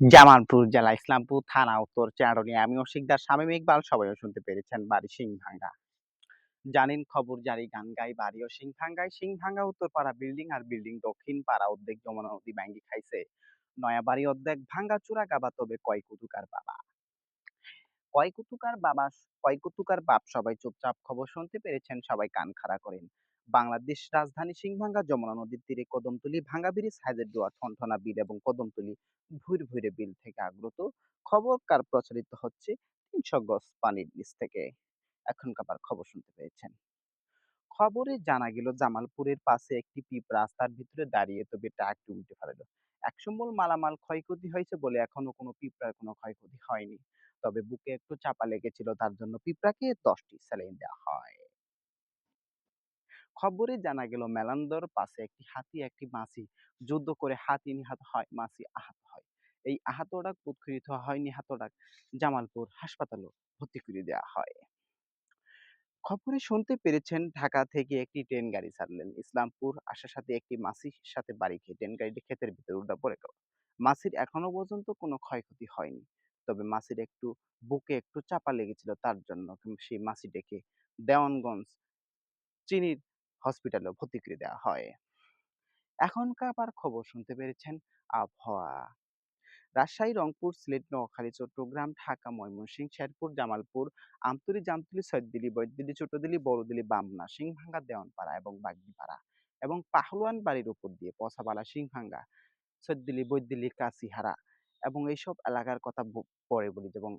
জামালপুর জেলা, ইসলামপুর থানা, উত্তর চাঁড়নি আমি অশিকদার শামীম ইকবাল। সবাইও শুনতে পেরেছেন বাড়ি সিংভাঙ্গা। জানেন খবর জারি গান গাই বাড়ি ও সিংভাঙ্গায়। সিংভাঙ্গা উত্তরপাড়া বিল্ডিং আর বিল্ডিং দক্ষিণ পাড়া উদ্যোগ যমুনা নদী ব্যাঙ্গি খাইছে। নয়া বাড়ি অর্ধেক ভাঙ্গা চূড়া গাবা, তবে কয় কুতুকার বাবা। কয় কুতুকার বাবা কয় কুতুকার বাপ সবাই চুপচাপ খবর শুনতে পেরেছেন, সবাই কান খাড়া করেন। বাংলাদেশ রাজধানী সিংভাঙ্গা যমুনা নদীর তীরে কদমতলি ব্রিজ হাইজের দুয়ার ঠনঠনা বিল এবং কদমতলি ভুইর ভুইরে বিল থেকে আগ্রত। খবর কার প্রচারিত হচ্ছে তিনশো গজ পানির নিচ থেকে। এখনকার খবর শুনতে পেয়েছেন। খবরে জানা গেল, জামালপুরের পাশে একটি পিপ রাস্তার ভিতরে দাঁড়িয়ে তবে ট্রাকটি উল্টে ফেলল একশো মূল মালামাল ক্ষয়ক্ষতি হয়েছে বলে এখনও কোনো পিঁপড়ার কোনো ক্ষয়ক্ষতি হয়নি। তবে বুকে একটু চাপা লেগেছিল, তার জন্য পিঁপড়াকে দশটি স্যালাইন দেওয়া হয়। খবরে জানা গেল মেলান্দর পাশে একটি হাতি, একটি মাছি যুদ্ধ করে হাতি নিহত হয়, মাছি আহত হয়। এই আহত ডাক উৎকৃত হয় নিহত ডাক জামালপুর হাসপাতালে ভর্তি করে দেওয়া হয়। খবরে শুনতে পেরেছেন, ঢাকা থেকে একটি ট্রেন গাড়ি ছাড়লেন। ইসলামপুর আসার সাথে একটি মাসির সাথে বাড়ি খেয়ে ট্রেন গাড়িটি ক্ষেতের ভিতরে উল্টা পড়ে গেল। মাসির এখনও পর্যন্ত কোনো ক্ষয়ক্ষতি হয়নি, তবে মাসির একটু বুকে একটু চাপা লেগেছিল তার জন্য। সেই মাসিটাকে দেওয়ানগঞ্জ, চিনির হসপিটালে ভর্তি করে দেওয়া হয়। এখনকার আবার খবর শুনতে পেরেছেন আবহাওয়া। রাজশাহী, রংপুর, সিলেট, নোয়াখালী, চট্টগ্রাম, ঢাকা, ময়মনসিংহ, শেরপুর, জামালপুর, আমতলী, জামতলী সৈয়দদিলি বৈদ্যদিলি ছোটদিলি বড়দিলি বামনা, সিংভাঙ্গা, দেওয়ানপাড়া এবং বাগদিপাড়া এবং পাহলোয়ান বাড়ির উপর দিয়ে পসাবালা সিংভাঙ্গা সৈয়দদিলি বৈদ্যদিলি কাশিহারা এবং এইসব এলাকার কথা পরে বলি। এবং